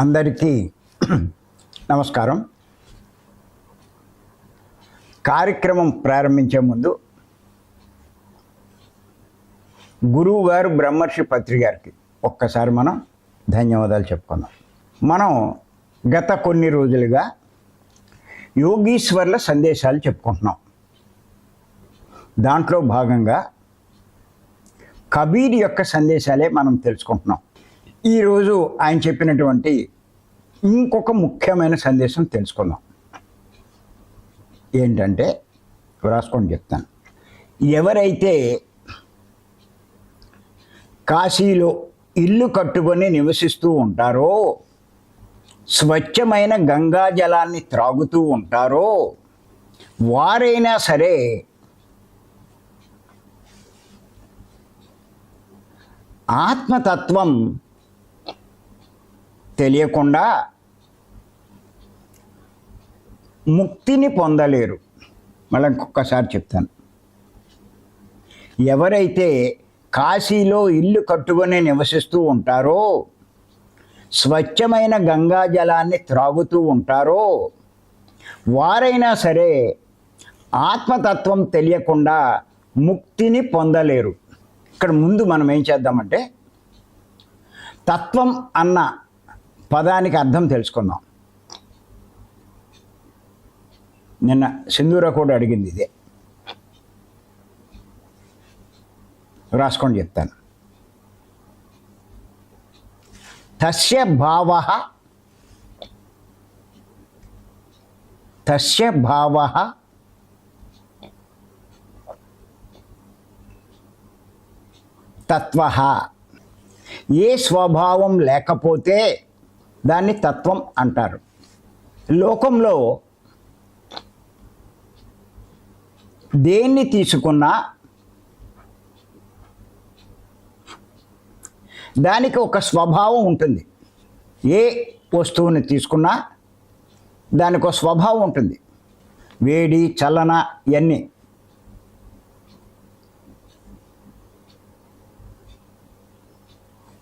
అందరికీ నమస్కారం. కార్యక్రమం ప్రారంభించే ముందు గురువు గారు బ్రహ్మర్షి పత్రి గారికి ఒక్కసారి మనం ధన్యవాదాలు చెప్పుకుందాం. మనం గత కొన్ని రోజులుగా యోగీశ్వర్ల సందేశాలు చెప్పుకుంటున్నాం. దాంట్లో భాగంగా కబీర్ యొక్క సందేశాలే మనం తెలుసుకుంటున్నాం. ఈరోజు ఆయన చెప్పినటువంటి ఇంకొక ముఖ్యమైన సందేశం తెలుసుకుందాం. ఏంటంటే రాసుకొని చెప్తాను. ఎవరైతే కాశీలో ఇల్లు కట్టుకొని నివసిస్తూ ఉంటారో స్వచ్ఛమైన గంగా జలాన్ని త్రాగుతూ ఉంటారో వారైనా సరే ఆత్మతత్వం తెలియకుండా ముక్తిని పొందలేరు. మళ్ళీ ఇంకొకసారి చెప్తాను. ఎవరైతే కాశీలో ఇల్లు కట్టుకొని నివసిస్తూ ఉంటారో స్వచ్ఛమైన గంగా జలాన్ని త్రాగుతూ ఉంటారో వారైనా సరే ఆత్మతత్వం తెలియకుండా ముక్తిని పొందలేరు. ఇక్కడ ముందు మనం ఏం చేద్దామంటే తత్వం అన్న పదానికి అర్థం తెలుసుకుందాం నిన్న సింధూర కూడా అడిగింది ఇదే. రాసుకొని చెప్తాను. తస్య భావ తస్య భావ తత్వ ఏ స్వభావం లేకపోతే దాన్ని తత్వం అంటారు. లోకంలో దేన్ని తీసుకున్నా దానికి ఒక స్వభావం ఉంటుంది. ఏ వస్తువుని తీసుకున్నా దానికి ఒక స్వభావం ఉంటుంది. వేడి చలన ఇవన్నీ.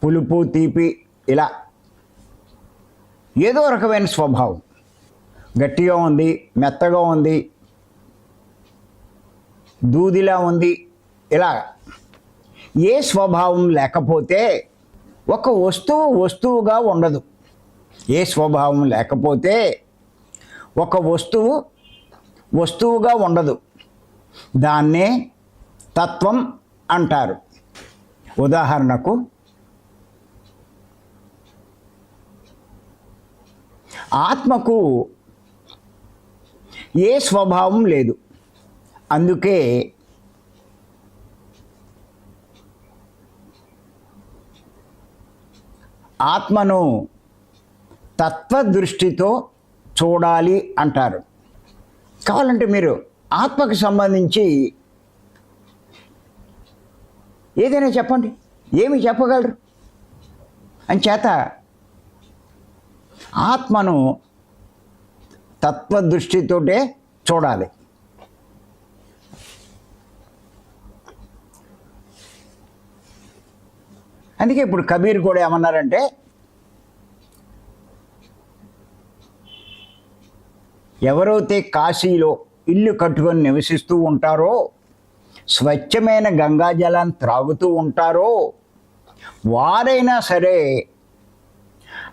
పులుపు తీపి ఇలా ఏదో రకమైన స్వభావం. గట్టిగా ఉంది మెత్తగా ఉంది దూదిలా ఉంది ఇలా ఏ స్వభావం లేకపోతే ఒక వస్తువు వస్తువుగా ఉండదు. ఏ స్వభావం లేకపోతే ఒక వస్తువు వస్తువుగా ఉండదు. దాన్నే తత్వం అంటారు. ఉదాహరణకు ఆత్మకు ఏ స్వభావం లేదు. అందుకే ఆత్మను తత్వదృష్టితో చూడాలి అంటారు. కావాలంటే మీరు ఆత్మకు సంబంధించి ఏదైనా చెప్పండి. ఏమి చెప్పగలరు? అని చేత ఆత్మను తత్వదృష్టితోటే చూడాలి. అందుకే ఇప్పుడు కబీర్ కూడా ఏమన్నారంటే ఎవరైతే కాశీలో ఇల్లు కట్టుకొని నివసిస్తూ ఉంటారో స్వచ్ఛమైన గంగాజలాన్ని త్రాగుతూ ఉంటారో వారైనా సరే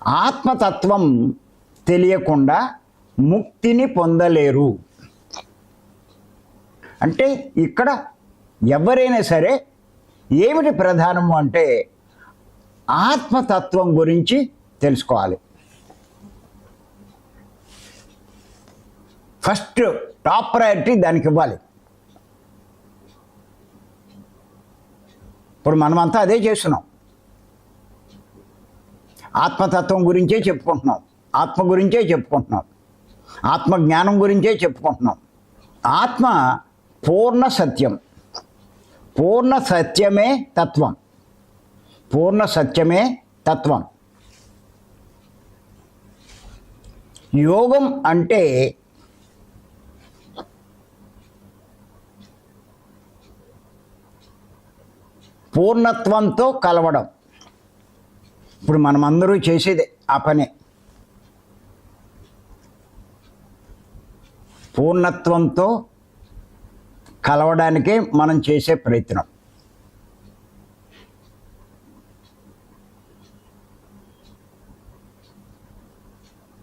ఆత్మతత్వం తెలియకుండా ముక్తిని పొందలేరు. అంటే ఇక్కడ ఎవరైనా సరే ఏమిటి ప్రధానము అంటే ఆత్మతత్వం గురించి తెలుసుకోవాలి. ఫస్ట్ టాప్ ప్రయారిటీ దానికి ఇవ్వాలి. ఇప్పుడు మనమంతా అదే చేస్తున్నాం. ఆత్మతత్వం గురించే చెప్పుకుంటున్నాం. ఆత్మ గురించే చెప్పుకుంటున్నాం. ఆత్మ జ్ఞానం గురించే చెప్పుకుంటున్నాం. ఆత్మ పూర్ణ సత్యం. పూర్ణ సత్యమే తత్వం. పూర్ణ సత్యమే తత్వం. యోగం అంటే పూర్ణత్వంతో కలవడం. ఇప్పుడు మనమందరూ చేసేదే ఆ పనే. పూర్ణత్వంతో కలవడానికే మనం చేసే ప్రయత్నం.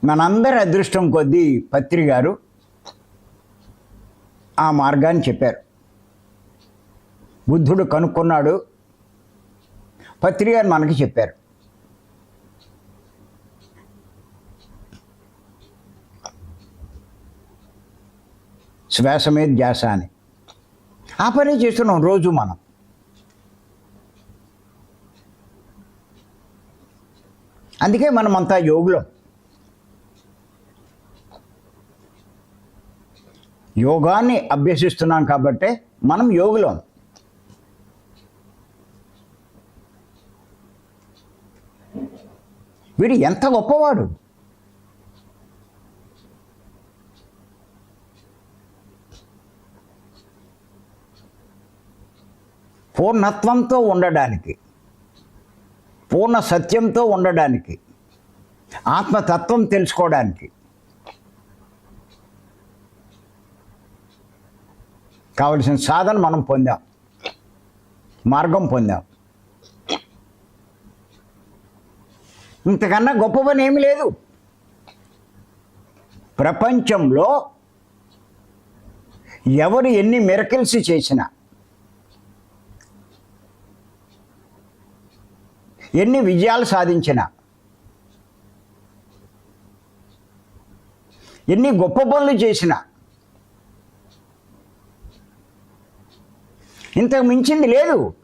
మనందరి అదృష్టం కొద్దీ పత్రి గారు ఆ మార్గాన్ని చెప్పారు. బుద్ధుడు కనుక్కున్నాడు. పత్రి గారు మనకి చెప్పారు. శ్వాస మీద ధ్యాస అని. ఆ పని చేస్తున్నాం రోజు మనం. అందుకే మనమంతా యోగులం. యోగాన్ని అభ్యసిస్తున్నాం కాబట్టే మనం యోగులం. వీడు ఎంత గొప్పవాడు? పూర్ణత్వంతో ఉండడానికి పూర్ణ సత్యంతో ఉండడానికి ఆత్మతత్వం తెలుసుకోవడానికి. కావలసిన సాధన మనం పొందాం మార్గం పొందాం. ఇంతకన్నా గొప్ప పని ఏమీ లేదు. ప్రపంచంలో ఎవరు ఎన్ని మిరకిల్స్ చేసినా ఎన్ని విజయాలు సాధించినా. ఎన్ని గొప్ప పనులు చేసినా. ఇంతకు మించింది లేదు.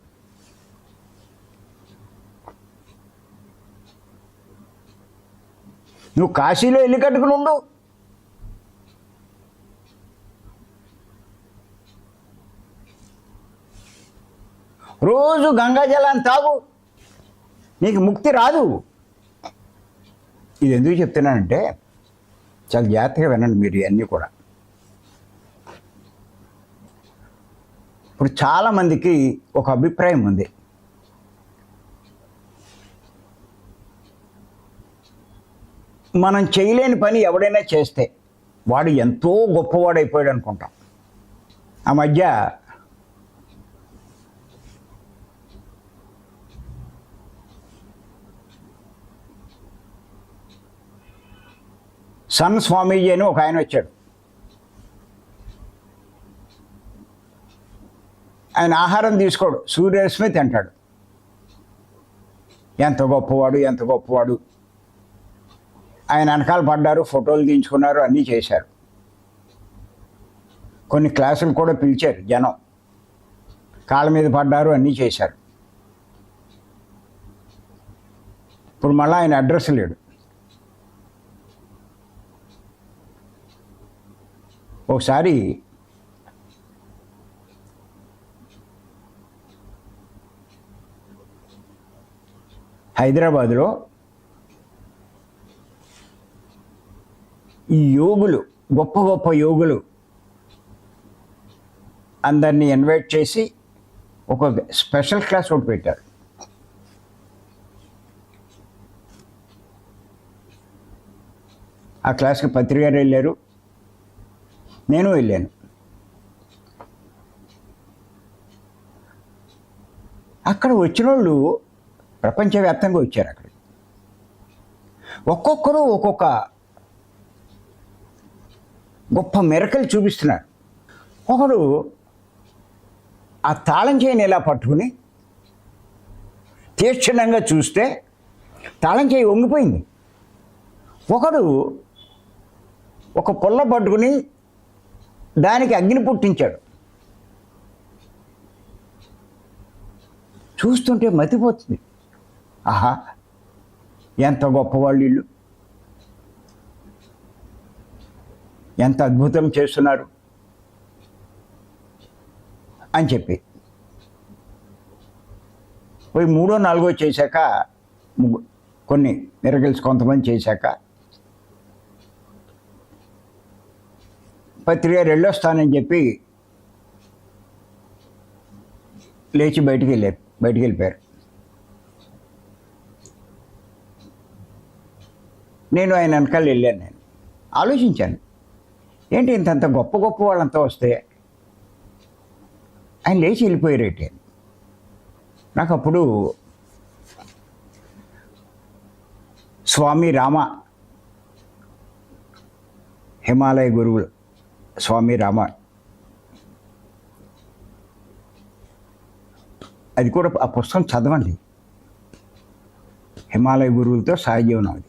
నువ్వు కాశీలో ఇల్లు కట్టుకుని ఉండు. రోజు గంగా జలాన్ని తాగు. నీకు ముక్తి రాదు. ఇది ఎందుకు చెప్తున్నానంటే చాలా జాగ్రత్తగా వినండి మీరు ఇవన్నీ కూడా. ఇప్పుడు చాలామందికి ఒక అభిప్రాయం ఉంది. మనం చేయలేని పని ఎవడైనా చేస్తే వాడు ఎంతో గొప్పవాడైపోయాడు అనుకుంటాం. ఆ మధ్య సన్ స్వామీజీ అని ఒక ఆయన వచ్చాడు. ఆయన ఆహారం తీసుకోడు. సూర్యరశ్మి తింటాడు ఎంత గొప్పవాడు ఎంత గొప్పవాడు. ఆయన వెనకాల పడ్డారు ఫోటోలు తీయించుకున్నారు అన్నీ చేశారు. కొన్ని క్లాసులు కూడా పిలిచారు జనం. కాళ్ళ మీద పడ్డారు అన్నీ చేశారు. ఇప్పుడు మళ్ళీ ఆయన అడ్రస్ లేడు. ఒకసారి హైదరాబాదులో ఈ యోగులు గొప్ప గొప్ప యోగులు అందరినీ ఇన్వైట్ చేసి ఒక స్పెషల్ క్లాస్ ఒకటి పెట్టారు. ఆ క్లాస్కి పత్రికారు వెళ్ళారు. నేను వెళ్ళాను. అక్కడ వచ్చిన వాళ్ళు ప్రపంచవ్యాప్తంగా వచ్చారు అక్కడ. ఒక్కొక్కరు ఒక్కొక్క గొప్ప మెరకలు చూపిస్తున్నారు. ఒకడు ఆ తాళం చేయని ఇలా పట్టుకుని తీక్షణంగా చూస్తే తాళం చేయి వంగిపోయింది. ఒకడు ఒక పొల్ల పట్టుకుని దానికి అగ్ని పుట్టించాడు. చూస్తుంటే మతిపోతుంది. ఆహా ఎంత గొప్పవాళ్ళు వీళ్ళు. ఎంత అద్భుతం చేస్తున్నారు. అని చెప్పి. పోయి మూడో నాలుగో చేశాక కొన్ని మిరగల్స్ కొంతమంది చేశాక పత్రిక రెండో స్థానం చెప్పి లేచి బయటికి వెళ్ళారు బయటికి వెళ్ళిపోయారు నేను ఆయన వెనకాల వెళ్ళాను నేను. ఆలోచించాను. ఏంటి ఇంతంత గొప్ప గొప్ప వాళ్ళంతా వస్తే ఆయన లేచి వెళ్ళిపోయారేటి నాకు అప్పుడు స్వామి రామ హిమాలయ గురువులు స్వామి రామ. అది కూడా ఆ పుస్తకం చదవండి. హిమాలయ గురువులతో సహజీవనం అది.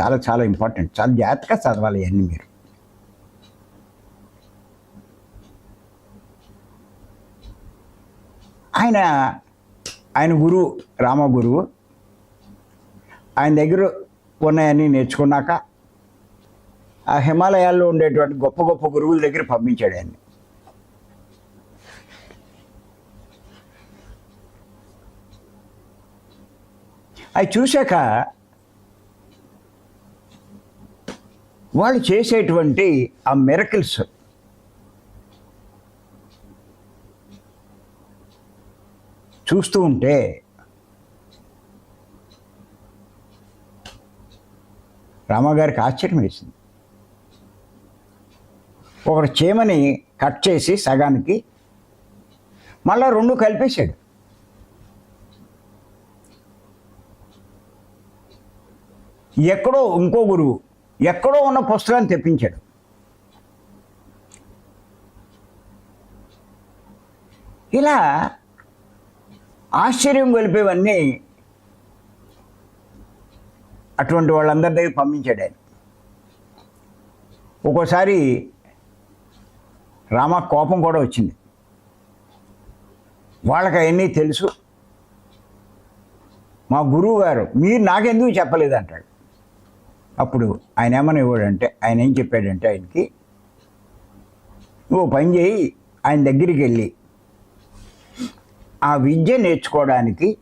చాలా చాలా ఇంపార్టెంట్ చాలా జాగ్రత్తగా చదవాలి ఇవన్నీ మీరు. ఆయన ఆయన గురువు రామ గురువు ఆయన దగ్గర ఉన్నాయన్నీ నేర్చుకున్నాక ఆ హిమాలయాల్లో ఉండేటువంటి గొప్ప గొప్ప గురువుల దగ్గర పంపించాడు ఆయన్ని. అవి చూశాక వాళ్ళు చేసేటువంటి ఆ మెరకిల్స్ చూస్తూ ఉంటే రామగారికి ఆశ్చర్యం వేసింది ఒక చీమని కట్ చేసి సగానికి మళ్ళా రెండు కలిపేశాడు. ఎక్కడో ఇంకో గురువు ఎక్కడో ఉన్న పుస్తకాన్ని తెప్పించాడు. ఇలా ఆశ్చర్యం గొలిపేవన్నీ అటువంటి వాళ్ళందరి దగ్గర పంపించాడు ఆయన. ఒక్కోసారి రామ కోపం కూడా వచ్చింది. వాళ్ళకి అవన్నీ తెలుసు. మా గురువు గారు మీరు నాకెందుకు చెప్పలేదు అంటాడు అప్పుడు ఆయన ఏమని ఇవ్వడంటే ఆయన ఏం చెప్పాడంటే ఆయనకి నువ్వు పని చేయి ఆయన దగ్గరికి వెళ్ళి ఆ విద్య నేర్చుకోవడానికి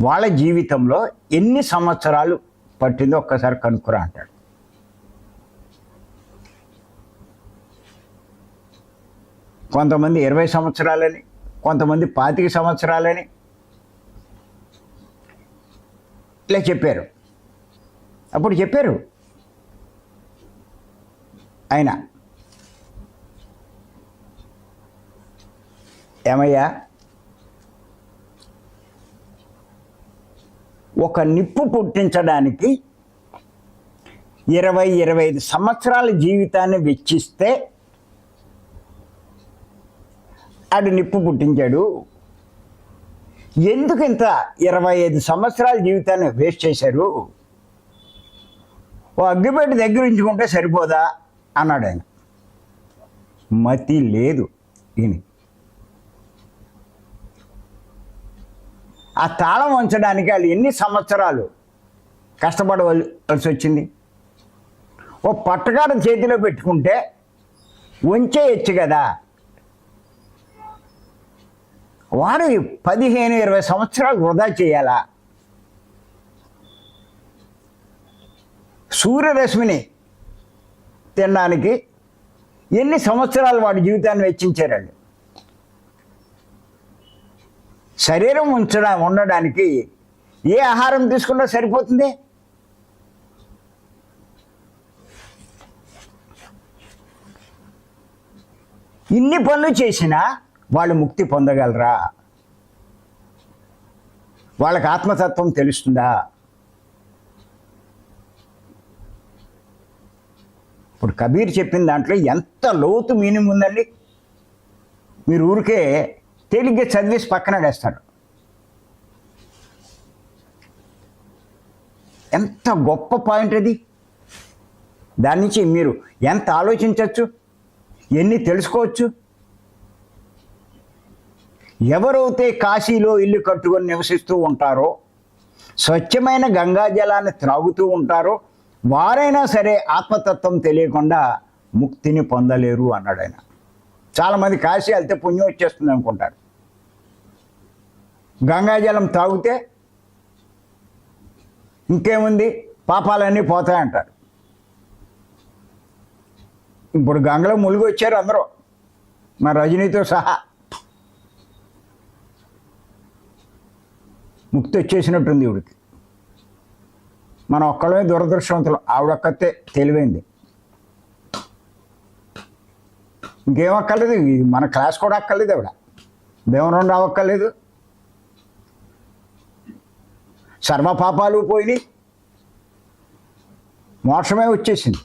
వాళ్ళ జీవితంలో ఎన్ని సంవత్సరాలు పట్టిందో ఒక్కసారి కనుక్కురా అంటాడు. కొంతమంది ఇరవై సంవత్సరాలని కొంతమంది పాతిక సంవత్సరాలని ఇలా చెప్పారు. అప్పుడు చెప్పారు. ఆయన ఏమయ్యా ఒక నిప్పు పుట్టించడానికి ఇరవై ఇరవై ఐదు సంవత్సరాల జీవితాన్ని వెచ్చిస్తే ఆడు నిప్పు పుట్టించాడు. ఎందుకు ఇంత ఇరవై ఐదు సంవత్సరాల జీవితాన్ని వేస్ట్ చేశారు? ఓ అగ్గిపెట్టి దగ్గర ఉంచుకుంటే సరిపోదా? అన్నాడు ఆయన. మతి లేదు ఈయన. ఆ తాళం ఉంచడానికి వాళ్ళు ఎన్ని సంవత్సరాలు కష్టపడవలసి వచ్చింది? ఓ పట్టకారం చేతిలో పెట్టుకుంటే వంచేయచ్చు కదా? వారు పదిహేను ఇరవై సంవత్సరాలు వృధా చేయాలా? సూర్యరశ్మిని తినడానికి ఎన్ని సంవత్సరాలు వాడి జీవితాన్ని వెచ్చించారండి? శరీరం ఉంచడం ఉండడానికి ఏ ఆహారం తీసుకున్నా సరిపోతుంది? ఇన్ని పనులు చేసినా వాళ్ళు ముక్తి పొందగలరా? వాళ్ళకి ఆత్మతత్వం తెలుస్తుందా? ఇప్పుడు కబీర్ చెప్పిన దాంట్లో ఎంత లోతు మీనింగ్ ఉందండి. మీరు ఊరికే తేలిగ్గా చదివేసి పక్కన వేస్తాడు ఎంత గొప్ప పాయింట్ అది. దాని నుంచి మీరు ఎంత ఆలోచించవచ్చు ఎన్ని తెలుసుకోవచ్చు? ఎవరైతే కాశీలో ఇల్లు కట్టుకొని నివసిస్తూ ఉంటారో స్వచ్ఛమైన గంగా జలాన్ని త్రాగుతూ ఉంటారో వారైనా సరే ఆత్మతత్వం తెలియకుండా ముక్తిని పొందలేరు అన్నాడు ఆయన. చాలామంది కాశీ వెళ్తే పుణ్యం వచ్చేస్తుంది అనుకుంటారు. గంగాజలం తాగితే ఇంకేముంది? పాపాలన్నీ పోతాయంటారు ఇప్పుడు గంగలో ములుగు వచ్చారు అందరూ. మా రజనీతో సహా ముక్తి వచ్చేసినట్టుంది ఇవిడికి మనం ఒక్కళ్ళమే దురదృష్టవంతులు. ఆవిడొక్కతే తెలివైంది. ఇంకేం అక్కర్లేదు. మన క్లాస్ కూడా అక్కర్లేదు ఆవిడ. భీమవరం రావక్కర్లేదు సర్వ పాపాలు పోయినాయి. మోక్షమే వచ్చేసింది.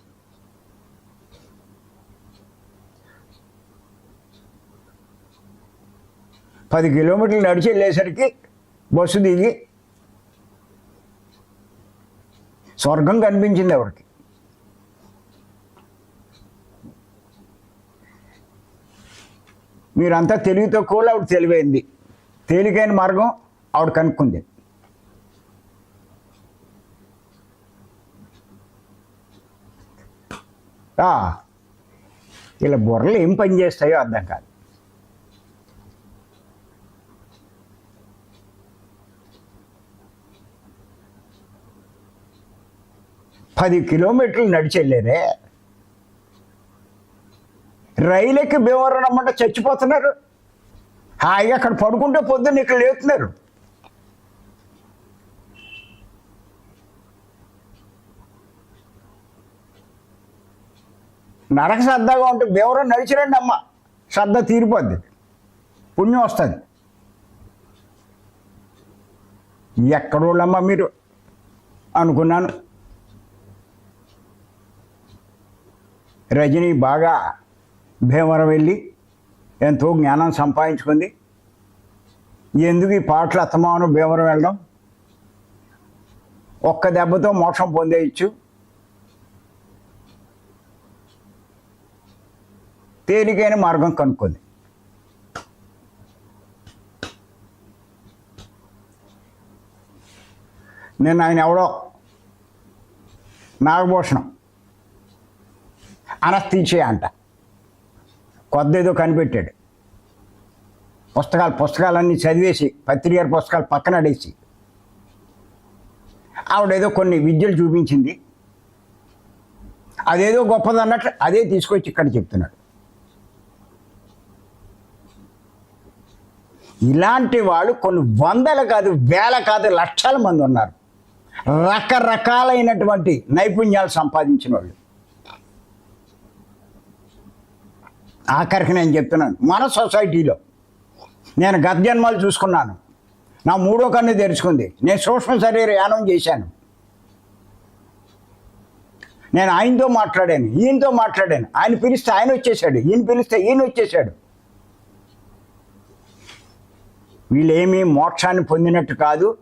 పది కిలోమీటర్లు నడిచి వెళ్ళేసరికి బస్సు దిగి స్వర్గం కనిపించింది ఎవరికి? మీరంతా తెలివి కూడా ఆవిడ తెలివైంది. తేలికైన మార్గం ఆవిడ కనుక్కుంది. ఆ, ఇలా బుర్రలు ఏం పని చేస్తాయో అర్థం కాదు. పది కిలోమీటర్లు నడిచెళ్ళారే రైలుకి భీమవరం రమ్మంటే చచ్చిపోతున్నారు. హాయిగా అక్కడ పడుకుంటే పొద్దున్న ఇక్కడ లేపుతున్నారు. నరక శ్రద్ధగా ఉంటే భీమవరం నడిచిరండి అమ్మ. శ్రద్ధ తీరిపోద్ది. పుణ్యం వస్తుంది. ఎక్కడోళ్ళమ్మ మీరు? అనుకున్నాను. రజనీ బాగా భీమవరం వెళ్ళి ఎంతో జ్ఞానం సంపాదించుకుంది. ఎందుకు ఈ పాటలు అత్తమాను భీమవరం వెళ్ళడం? ఒక్క దెబ్బతో మోక్షం పొందేయచ్చు. తేలికైన మార్గం కనుక్కుంది. నేను ఆయన ఎవడో? నాగభూషణం. అనస్తీచే అంట. కొత్త ఏదో కనిపెట్టాడు. పుస్తకాలు పుస్తకాలన్నీ చదివేసి పత్రిక పుస్తకాలు పక్కన అడేసి. ఆవిడేదో కొన్ని విద్యలు చూపించింది. అదేదో గొప్పది అన్నట్లు అదే తీసుకొచ్చి ఇక్కడ చెప్తున్నాడు. ఇలాంటి వాళ్ళు కొన్ని వందలు కాదు వేల కాదు లక్షల మంది ఉన్నారు. రకరకాలైనటువంటి నైపుణ్యాలు సంపాదించిన వాళ్ళు ఆఖరికి నేను చెప్తున్నాను. మన సొసైటీలో నేను గత జన్మలు చూసుకున్నాను. నా మూడో కన్ను తెరుచుకుంది. నేను సూక్ష్మ శరీర యానం చేశాను. నేను ఆయనతో మాట్లాడాను. ఈయనతో మాట్లాడాను. ఆయన పిలిస్తే ఆయన వచ్చేసాడు ఈయన పిలిస్తే ఈయన వచ్చేసాడు వీళ్ళేమీ మోక్షాన్ని పొందినట్టు కాదు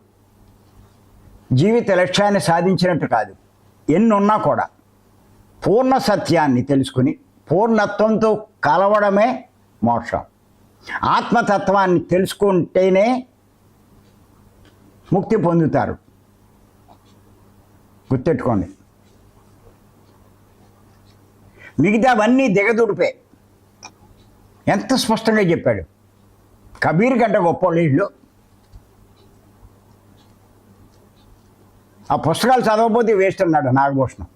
జీవిత లక్ష్యాన్ని సాధించినట్టు కాదు. ఎన్నున్నా కూడా పూర్ణ సత్యాన్ని తెలుసుకుని పూర్ణత్వంతో కలవడమే మోక్షం. ఆత్మతత్వాన్ని తెలుసుకుంటేనే ముక్తి పొందుతారు. గుర్తెట్టుకోండి మిగతావన్నీ దిగదుడిపే. ఎంత స్పష్టంగా చెప్పాడు. కబీర్ కంటే గొప్పోళ్ళు వీళ్ళు. ఆ పుస్తకాలు చదవకపోతే వేస్ట్ అన్నాడు నాగభూషణం.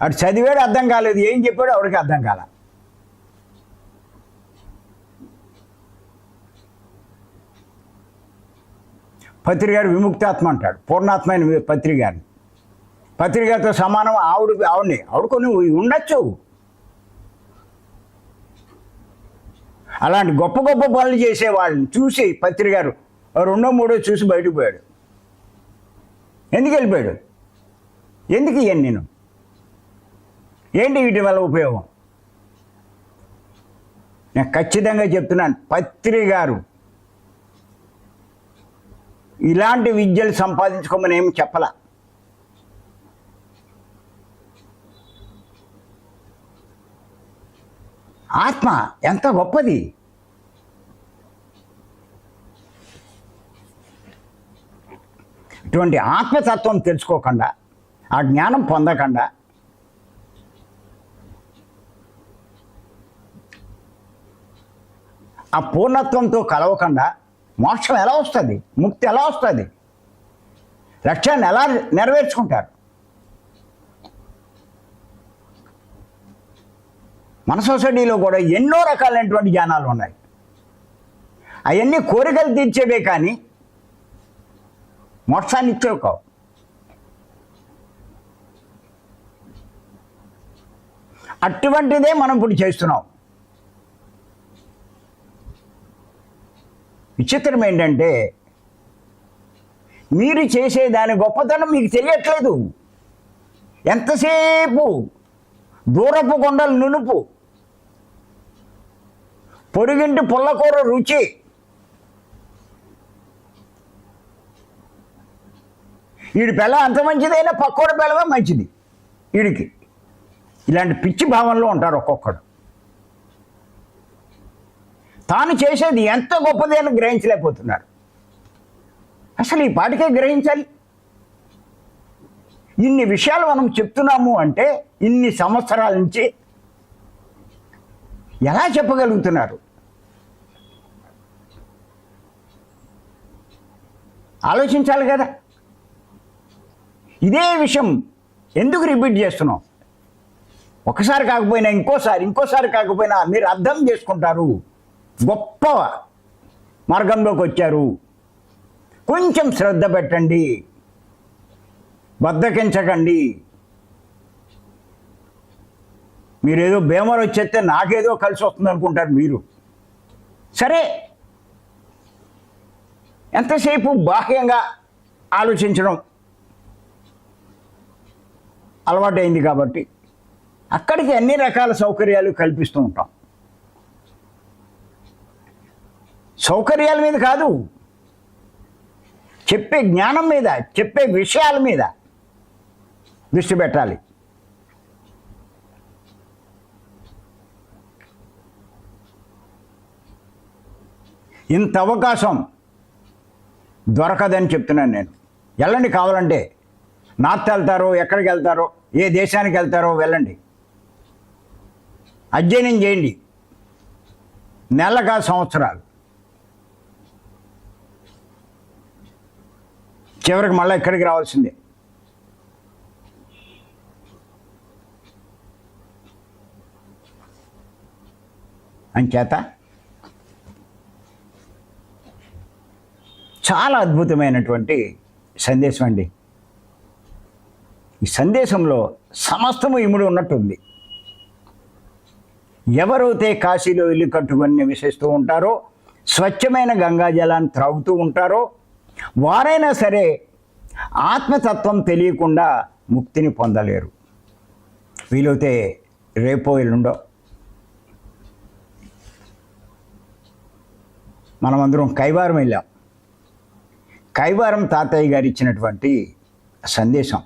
అటు చదివాడు అర్థం కాలేదు ఏం చెప్పాడు ఆవిడకి అర్థం కాల. పత్రికారు విముక్తాత్మ అంటాడు పూర్ణాత్మైన పత్రి గారిని పత్రికతో సమానం ఆవిడ ఆవిడని ఆవిడ కొన్ని ఉండొచ్చు. అలాంటి గొప్ప గొప్ప పనులు చేసే వాళ్ళని చూసి పత్రికారు రెండో మూడో చూసి బయటకు పోయాడు. ఎందుకు వెళ్ళిపోయాడు? ఎందుకు ఇవన్నీ నేను? ఏంటి వీటి వల్ల ఉపయోగం? నేను ఖచ్చితంగా చెప్తున్నాను పత్రి గారు. ఇలాంటి విద్యలు సంపాదించుకోమని ఏమి చెప్పలా. ఆత్మ ఎంత గొప్పది. ఇటువంటి ఆత్మతత్వం తెలుసుకోకుండా ఆ జ్ఞానం పొందకుండా ఆ పూర్ణత్వంతో కలవకుండా మోక్షం ఎలా వస్తుంది? ముక్తి ఎలా వస్తుంది? లక్ష్యాన్ని ఎలా నెరవేర్చుకుంటారు? మన సొసైటీలో కూడా ఎన్నో రకాలైనటువంటి జ్ఞానాలు ఉన్నాయి. అవన్నీ కోరికలు తీర్చేవే కానీ మోక్షాన్ని ఇచ్చేవి కావు అటువంటిదే మనం ఇప్పుడు చేస్తున్నాం. విచిత్రం ఏంటంటే మీరు చేసే దాని గొప్పతనం మీకు తెలియట్లేదు. ఎంతసేపు దూరపు కొండలు నునుపు పొరుగింటి పుల్లకూర రుచి వీడి పిల్ల అంత మంచిదైనా పక్కోడి పిల్లవే మంచిది వీడికి ఇలాంటి పిచ్చి భావనలో ఉంటారు ఒక్కొక్కడు. తాను చేసేది ఎంత గొప్పది అని గ్రహించలేకపోతున్నారు. అసలు ఈ పాటికే గ్రహించాలి. ఇన్ని విషయాలు మనం చెప్తున్నాము అంటే ఇన్ని సంవత్సరాల నుంచి ఎలా చెప్పగలుగుతున్నారు? ఆలోచించాలి కదా. ఇదే విషయం ఎందుకు రిపీట్ చేస్తున్నాం? ఒకసారి కాకపోయినా ఇంకోసారి ఇంకోసారి కాకపోయినా మీరు అర్థం చేసుకుంటారు. గొప్ప మార్గంలోకి వచ్చారు. కొంచెం శ్రద్ధ పెట్టండి. బద్దకించకండి. మీరేదో బేమర్ వచ్చేస్తే నాకేదో కలిసి వస్తుంది అనుకుంటారు మీరు. సరే. ఎంతసేపు బాహ్యంగా ఆలోచించడం అలవాటైంది కాబట్టి అక్కడికి అన్ని రకాల సౌకర్యాలు కల్పిస్తూ ఉంటాం. సౌకర్యాల మీద కాదు. చెప్పే జ్ఞానం మీద చెప్పే విషయాల మీద దృష్టి పెట్టాలి. ఇంత అవకాశం దొరకదని చెప్తున్నాను నేను. వెళ్ళండి కావాలంటే. నార్త్ వెళ్తారో ఎక్కడికి వెళ్తారో ఏ దేశానికి వెళ్తారో వెళ్ళండి. అధ్యయనం చేయండి. నెలగా సంవత్సరాలు. చివరికి మళ్ళీ ఇక్కడికి రావాల్సిందే? అంచేత చాలా అద్భుతమైనటువంటి సందేశం అండి. ఈ సందేశంలో సమస్తము ఇముడు ఉన్నట్టుంది. ఎవరైతే కాశీలో ఇల్లు కట్టుకొని నివసిస్తూ ఉంటారో స్వచ్ఛమైన గంగా జలాన్ని త్రాగుతూ ఉంటారో వారైనా సరే ఆత్మతత్వం తెలియకుండా ముక్తిని పొందలేరు. వీలైతే రేపో ఎల్లుండో మనమందరం కైవారం వెళ్ళాం. కైవారం తాతయ్య గారు ఇచ్చినటువంటి సందేశం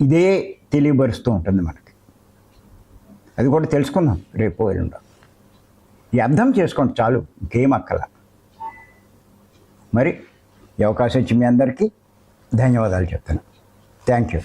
ఇదే తెలియబరుస్తూ ఉంటుంది మనకి. అది కూడా తెలుసుకుందాం రేపు ఎల్లుండో. ఈ అర్థం చేసుకోండి చాలు ఇంకేం అక్కల. మరి ఈ అవకాశం ఇచ్చి మీ అందరికీ ధన్యవాదాలు చెప్తాను థ్యాంక్ యూ.